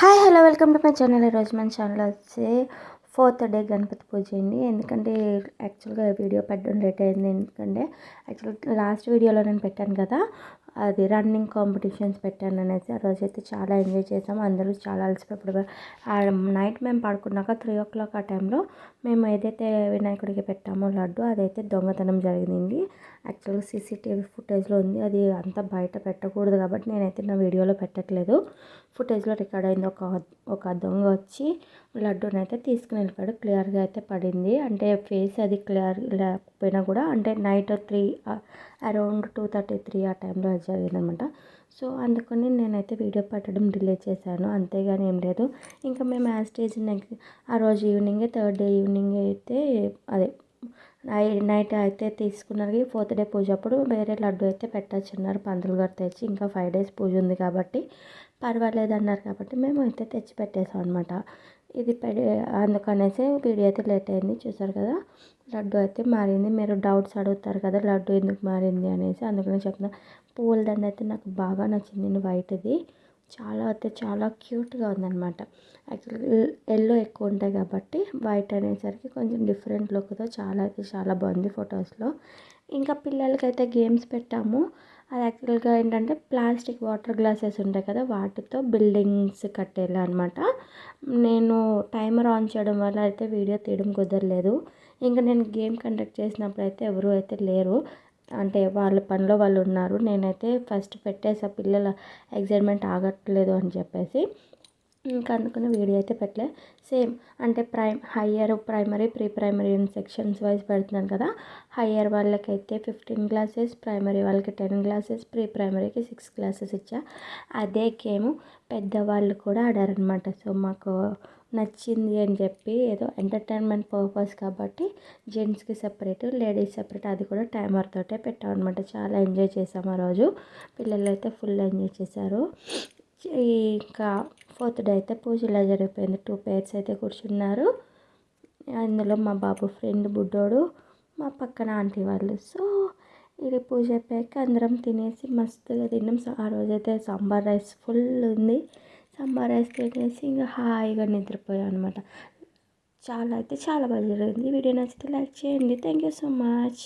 Hi hello welcome to my channel. ఈరోజు మన channel వచ్చి ఫోర్త్ డే గణపతి పూజ అండి. ఎందుకంటే యాక్చువల్గా వీడియో పెట్టడం లేట్ అయింది. ఎందుకంటే యాక్చువల్ లాస్ట్ వీడియోలో నేను పెట్టాను కదా. అది రన్నింగ్ కాంపిటీషన్స్ పెట్టాను అనేసి ఆ రోజు అయితే చాలా ఎంజాయ్ చేసాము అందరూ చాలా అలసిపోయి నైట్ మేము పడుకున్నాక త్రీ ఓ క్లాక్ ఆ టైంలో మేము ఏదైతే వినాయకుడికి పెట్టామో లడ్డు అదైతే దొంగతనం జరిగింది. యాక్చువల్గా సీసీటీవీ ఫుటేజ్లో ఉంది. అది అంతా బయట పెట్టకూడదు కాబట్టి నేనైతే నా వీడియోలో పెట్టట్లేదు. ఫుటేజ్లో రికార్డ్ అయింది. ఒక ఒక దొంగ వచ్చి లడ్డూని అయితే తీసుకుని వెళ్ళిపోయాడు. క్లియర్గా అయితే పడింది. అంటే ఫేస్ అది క్లియర్ లేకపోయినా కూడా అంటే night three around two thirty three ఆ టైంలో జరిగిందనమాట సో అందుకని నేనైతే వీడియో పెట్టడం డిలే చేశాను. అంతేగాని ఏం లేదు. ఇంకా మేము యాజ్ స్టేజ్ నెక్స్ట్ ఆ రోజు ఈవినింగే థర్డ్ డే ఈవినింగ్ అయితే అదే నైట్ అయితే తీసుకున్నారు. ఫోర్త్ డే పూజ అప్పుడు వేరే లడ్డు అయితే పెట్టచ్చున్నారు పంతులు గారు తెచ్చి ఇంకా ఫైవ్ డేస్ పూజ ఉంది కాబట్టి పర్వాలేదు అన్నారు కాబట్టి మేము అయితే తెచ్చి పెట్టేసాం అనమాట ఇది పెడి అందుకనేసి వీడియో అయితే లేట్ అయింది చూసారు కదా? లడ్డు అయితే మారింది. మీరు డౌట్స్ అడుగుతారు కదా లడ్డు ఎందుకు మారింది అనేసి. అందుకని చెప్తున్నా పూల దండ అయితే నాకు బాగా నచ్చింది. వైట్ది చాలా అయితే చాలా క్యూట్గా ఉందన్నమాట. యాక్చువల్గా ఎల్లో ఎక్కువ ఉంటాయి కాబట్టి వైట్ అనేసరికి కొంచెం డిఫరెంట్ లుక్తో చాలా అయితే చాలా బాగుంది ఫొటోస్లో ఇంకా పిల్లలకైతే గేమ్స్ పెట్టాము. అది యాక్చువల్గా ఏంటంటే ప్లాస్టిక్ వాటర్ గ్లాసెస్ ఉంటాయి కదా వాటితో బిల్డింగ్స్ కట్టేలా అనమాట నేను టైమర్ ఆన్ చేయడం వల్ల అయితే వీడియో తీయడం కుదరలేదు. ఇంకా నేను గేమ్ కండక్ట్ చేసినప్పుడు అయితే ఎవరు అయితే లేరు. అంటే వాళ్ళ పనిలో వాళ్ళు ఉన్నారు. నేనైతే ఫస్ట్ పెట్టేసా పిల్లల ఎగ్జైట్మెంట్ ఆగట్లేదు అని చెప్పేసి. ఇంకా అందుకని వీడియో అయితే పెట్టలే. సేమ్ అంటే prime higher primary pre primary అని సెక్షన్స్ వైజ్ పెడుతున్నాను కదా. హయ్యర్ వాళ్ళకైతే ఫిఫ్టీన్ క్లాసెస్ ప్రైమరీ వాళ్ళకి టెన్ క్లాసెస్ ప్రీ ప్రైమరీకి సిక్స్ క్లాసెస్ ఇచ్చా. అదే గేమ్ పెద్దవాళ్ళు కూడా ఆడారనమాట సో మాకు నచ్చింది అని చెప్పి ఏదో ఎంటర్టైన్మెంట్ పర్పస్ కాబట్టి జెంట్స్కి సపరేట్ లేడీస్ సపరేట్ అది కూడా టైమర్ తోటే పెట్టాం అనమాట చాలా ఎంజాయ్ చేసాం ఆ రోజు. పిల్లలు అయితే ఫుల్ ఎంజాయ్ చేశారు. ఇంకా ఫోర్త్ డే అయితే పూజ ఇలా జరిగిపోయింది. టూ పేర్స్ అయితే కూర్చున్నారు. అందులో మా బాబు ఫ్రెండ్ బుడ్డోడు మా పక్కన ఆంటీ వాళ్ళు. సో ఇది పూజ అయిపోయాక అందరం తినేసి మస్తుగా తిన్నాం. ఆ రోజైతే సాంబార్ రైస్ ఫుల్ ఉంది. సాంబార్ రైస్ తినేసి ఇంకా హాయిగా నిద్రపోయాం అనమాట చాలా అయితే చాలా బాగా జరిగింది. వీడియో నచ్చితే లైక్ చేయండి. Thank you so much